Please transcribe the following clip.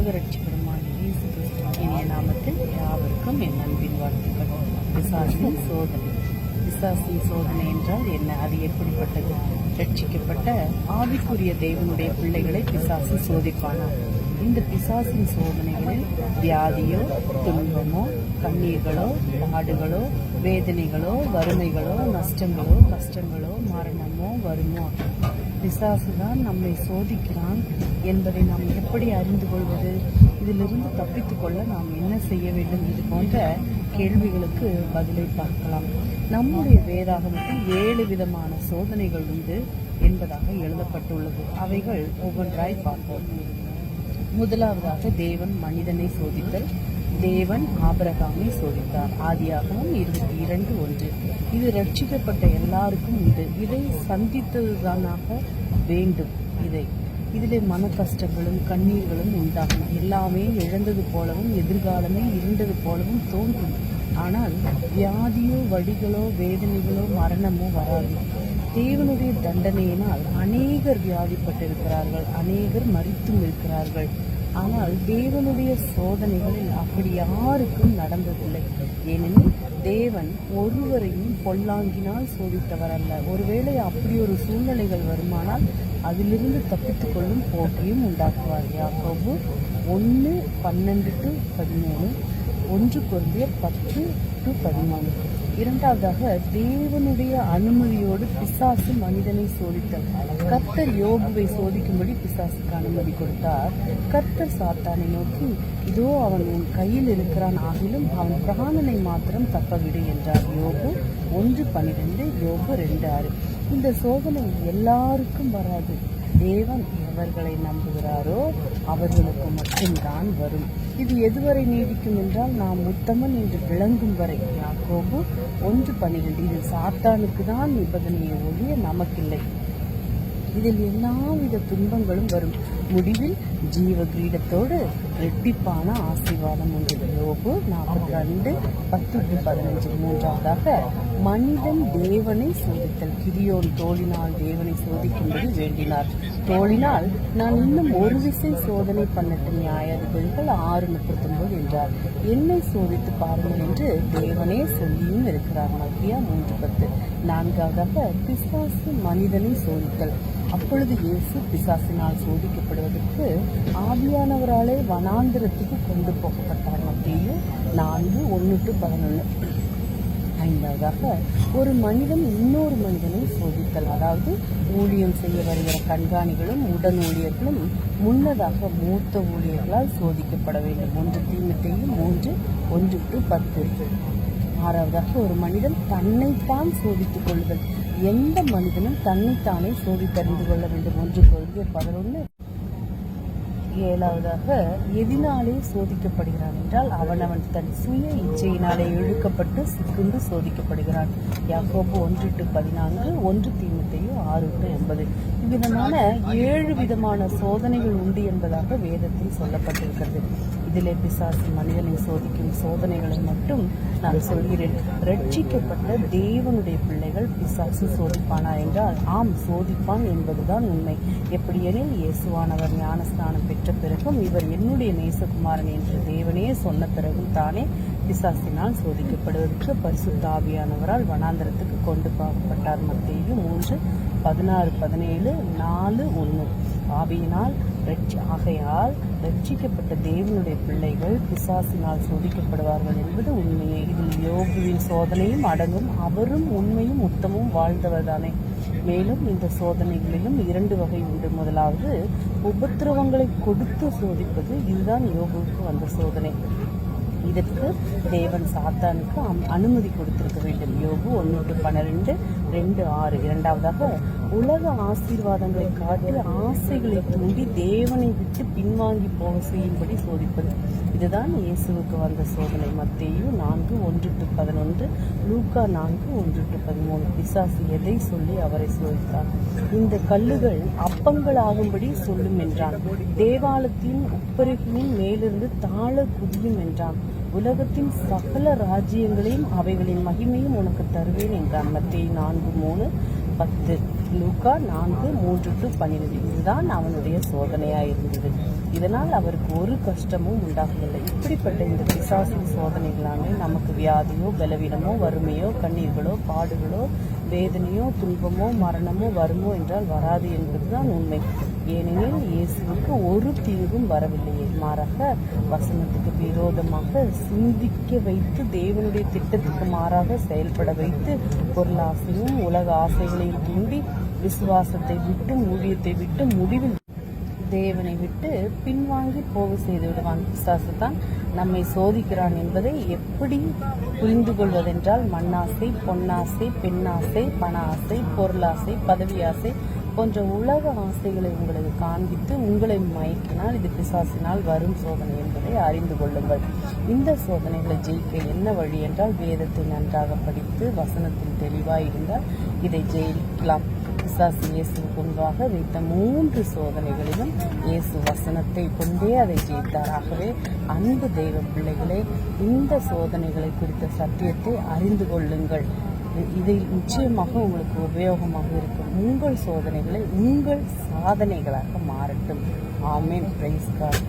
உலக ரட்சிகரமான இயேசு கிறிஸ்துவின் இனிய நாமத்தில் யாவருக்கும் என் அன்பின் வாழ்த்துக்கள் விசாசின் சோதனை விசாசின் சோதனை என்றால் என்ன அது எப்படிப்பட்டது ரட்சிக்கப்பட்ட ஆவிக்குரிய தேவனுடைய பிள்ளைகளை பிசாசு சோதிப்பானா இந்த பிசாசின் சோதனைகளில் வியாதியோ துன்பமோ கண்ணீர்களோ பாடுகளோ வேதனைகளோ வறுமைகளோ நஷ்டங்களோ கஷ்டங்களோ மரணமோ வருமோ? பிசாசு தான் நம்மை சோதிக்கிறான் என்பதை நாம் எப்படி அறிந்து கொள்வது? இதிலிருந்து தப்பித்துக்கொள்ள நாம் என்ன செய்ய வேண்டும்? இது போன்ற கேள்விகளுக்கு பதிலை பார்க்கலாம். நம்முடைய வேதாகமத்தில் ஏழு விதமான சோதனைகள் உண்டு என்பதாக எழுதப்பட்டுள்ளது. அவைகள் ஒவ்வொன்றாய் பார்ப்போம். முதலாவதாக தேவன் மனிதனை சோதித்தல் தேவன் ஆபரகாமை சோதித்தார். ஆதியாகவும் இருபத்தி இரண்டு ஒன்று. இது ரட்சிக்கப்பட்ட எல்லாருக்கும் உண்டு. இதை சந்தித்ததுதானாக வேண்டும் இதை. இதிலே மன கஷ்டங்களும் கண்ணீர்களும் உண்டாகும். எல்லாமே இழந்தது போலவும் எதிர்காலமே இருண்டது போலவும் தோன்றும். ஆனால் வியாதியோ வழிகளோ வேதனைகளோ மரணமோ வராது. தேவனுடைய தண்டனையினால் அநேகர் வியாதிப்பட்டிருக்கிறார்கள் அநேகர் மறித்தும் இருக்கிறார்கள். ஆனால் தேவனுடைய சோதனைகளில் அப்படி யாருக்கும் நடந்ததில்லை. ஏனெனில் தேவன் ஒருவரையும் பொல்லாங்கினால் சோதித்தவர் அல்ல. ஒருவேளை அப்படி ஒரு சூழ்நிலைகள் வருமானால் அதிலிருந்து தப்பித்துக்கொள்ளும் போட்டியும் உண்டாக்குவார். யாக்கோபு ஒன்று பன்னெண்டு டு பதிமூணு. ஒன்று குருந்தியர் பத்து டு பதிமூணு இரண்டாவதாக தேவனுடைய அனுமதியோடு பிசாசு மனிதனை சோதித்தார் கர்த்தர் யோபுவை சோதிக்கும்படி பிசாசுக்கு அனுமதி கொடுத்தார். கர்த்தர் சாத்தானை நோக்கி இதோ அவன் உன் கையில் இருக்கிறான். ஆகிலும் அவன் பிராணனை மாத்திரம் தப்பவிடு என்றார். யோபு ஒன்று பனிரெண்டு யோபு ரெண்டு ஆறு. இந்த சோதனை எல்லாருக்கும் வராது. தேவன் எவர்களை நம்புகிறாரோ அவர்களுக்கு மட்டும்தான் வரும். இது எதுவரை நீடிக்கும் என்றால் நாம் உத்தமன் என்று விளங்கும் வரை. யாக்கோபு ஒன்று பன்னிரண்டு இது சாத்தானுக்கு தான் நிபந்தனையை ஒழிய நமக்கில்லை. இதில் எல்லாவித துன்பங்களும் வரும். முடிவில் ஜீவ கிரீடத்தோடு ரெட்டிப்பான ஆசீர்வாதம் உண்டு யோபு நாற்பத்தி ரெண்டு பத்து டு பதினஞ்சு மூன்றாவதாக மனிதன் தேவனை சோதித்தல். கிரியோன் தோழினால் தேவனை சோதிக்கும்படி வேண்டினார். தோழினால் நான் இன்னும் ஒரு விசை சோதனை பண்ணட்டு நியாயாதிபதிகள் ஆறு முப்பத்தொன்பது என்றார். என்னை சோதித்து பாருங்கள் என்று தேவனே சொல்லியும் இருக்கிறார். மத்தியா மூன்று பத்து. நான்காவதாக பிசாசு மனிதனை சோதித்தல். அப்பொழுது இயேசு பிசாசினால் சோதிக்கப்படுவதற்கு ஆவியானவராலே வனாந்திரத்துக்கு கொண்டு போகப்பட்டார் அப்படின்னு நான்கு ஒன்று டு பதினொன்று ஐந்தாவதாக ஒரு மனிதன் இன்னொரு மனிதனை சோதித்தல். அதாவது ஊழியம் செய்ய வருகிற கண்காணிகளும் உடன் ஊழியர்களும் முன்னதாக மூத்த ஊழியர்களால் சோதிக்கப்பட வேண்டும். ஒன்று தீமத்தையும் மூன்று ஒன்று டு பத்து. ஆறாவதாக ஒரு மனிதன் தன்னைத்தான் சோதித்துக் கொள்ளுதல். எந்த மனிதனும் தன்னைத்தானே சோதித்தறிந்து கொள்ள வேண்டும்? ஒன்று கொள்கை பதினொன்று. ஏழாவதாக எதினாலே சோதிக்கப்படுகிறான் என்றால் அவன் அவன் தன் சுய இச்சையினாலே இழுக்கப்பட்டு சிக்குண்டு சோதிக்கப்படுகிறான். யாக்கோப்பு ஒன்று டு பதினான்கு ஒன்று தீமத்தையும் ஆறு டு எண்பது இவ்விதமான ஏழு விதமான சோதனைகள் உண்டு என்பதாக வேதத்தில் சொல்லப்பட்டிருக்கிறது. இதிலே பிசாசு மனிதனை சோதிக்கும் சோதனைகளை மட்டும் நான் சொல்கிறேன். ரட்சிக்கப்பட்ட தேவனுடைய பிள்ளைகள் பிசாசு சோதிப்பானா என்றால் ஆம் சோதிப்பான் என்பதுதான் உண்மை. எப்படியெனில் இயேசுவானவர் ஞானஸ்தானம் பெற்று பெற்ற பிறகும் இவர் என்னுடைய நேசகுமாரன் என்று தேவனே சொன்ன பிறகும் தானே பிசாசினால் சோதிக்கப்படுவதற்கு பரிசுத்தாவியானவரால் வனாந்தரத்துக்கு கொண்டு போகப்பட்டார். மத்தியும் மூன்று பதினாறு பதினேழு நாலு ஒன்று. ஆவியினால் ரட்சி ஆகையால் ரட்சிக்கப்பட்ட தேவனுடைய பிள்ளைகள் பிசாசினால் சோதிக்கப்படுவார்கள் என்பது உண்மையே. இதில் யோகுவின் சோதனையும் அடங்கும். அவரும் உண்மையும் உத்தமும் வாழ்ந்தவர்தானே மேலும் இந்த சோதனைகளிலும் இரண்டு வகை உண்டு. முதலாவது உபத்திரவங்களை கொடுத்து சோதிப்பது. இதுதான் யோகுவுக்கு வந்த சோதனை. இதற்கு தேவன் சாத்தானுக்கு அம்- அனுமதி கொடுத்திருக்க வேண்டும். யோகு ஒன்று பன்னிரெண்டு ரெண்டு ஆறு. இரண்டாவதாக உலக ஆசீர்வாதங்களை காட்டி ஆசைகளை தூண்டி தேவனை விட்டு பின்வாங்கி போக செய்யும்படி சோதிப்பது. இதுதான் இயேசுவுக்கு வந்த சோதனை. மத்தியும் நான்கு ஒன்று டு பதினொன்று லூக்கா நான்கு ஒன்று டு பதிமூணு. பிசாசு எதை சொல்லி அவரை சோதித்தார்? இந்த கல்லுகள் அப்பங்கள் ஆகும்படி சொல்லும் என்றான். தேவாலயத்தின் உப்பரிகளின் மேலிருந்து தாழ குதியும் என்றான். உலகத்தின் சகல ராஜ்யங்களையும் அவைகளின் மகிமையும் உனக்கு தருவேன் என்றான். மத்திய நான்கு மூணு பத்து. லூக்கா நான்கு மூன்று டு பன்னிரெண்டு. இதுதான் அவனுடைய சோதனையாக இருந்தது. இதனால் அவருக்கு ஒரு கஷ்டமும் உண்டாகவில்லை. இப்படிப்பட்ட இந்த பிசாசின் சோதனைகளானே நமக்கு வியாதியோ பலவீனமோ வறுமையோ கண்ணீர்களோ பாடுகளோ வேதனையோ துன்பமோ மரணமோ வருமோ என்றால் வராது என்பதுதான் உண்மை. ஏனெனில் இயேசுவுக்கு ஒரு தீங்கும் வரவில்லையே. மாறாக வசனத்துக்கு விரோதமாக சிந்திக்க வைத்து தேவனுடைய திட்டத்துக்கு மாறாக செயல்பட வைத்து பொருளாசையும் உலக ஆசைகளையும் தூண்டி விசுவாசத்தை விட்டு ஊழியத்தை விட்டு முடிவில் தேவனை விட்டு பின்வாங்கி போக செய்து விடுவான் பிசாசு தான் நம்மை சோதிக்கிறான் என்பதை எப்படி புரிந்து கொள்வதென்றால் மண்ணாசை பொன்னாசை பெண்ணாசை பண ஆசை பொருளாசை பதவி ஆசை போன்ற உலக ஆசைகளை உங்களுக்கு காண்பித்து உங்களை மயக்கினால் இது பிசாசினால் வரும் சோதனை என்பதை அறிந்து கொள்ளுங்கள். இந்த சோதனைகளை ஜெயிக்க என்ன வழி என்றால் வேதத்தை நன்றாக படித்து வசனத்தில் தெளிவாக இருந்தால் இதை ஜெயிக்கலாம். பிசாசு இயேசுவுக்கு முன்பாக வைத்த மூன்று சோதனைகளிலும் இயேசு வசனத்தை கொண்டே அதை ஜெயித்தார். ஆகவே அன்பு தெய்வ பிள்ளைகளே இந்த சோதனைகளை குறித்த சத்தியத்தை அறிந்து கொள்ளுங்கள். இதை நிச்சயமாக உங்களுக்கு உபயோகமாக இருக்கும். உங்கள் சோதனைகளை உங்கள் சாதனைகளாக மாறட்டும். ஆமேன். பிரைஸ்கார்